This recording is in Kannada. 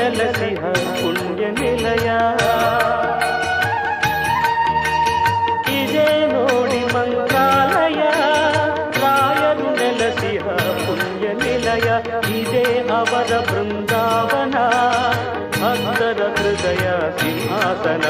ನೆಲಸಿಹ ಪುಣ್ಯ ನಿಲಯ ಇದೇ ನೋಡಿ ಮಂಗಾಲಯ ರಾಯರು ನೆಲಸಿಹ ಪುಣ್ಯ ನಿಲಯ ಇದೇ ಅವರ ಬೃಂದಾವನ, ಭಕ್ತರ ಹೃದಯ ಸಿಂಹಾಸನ.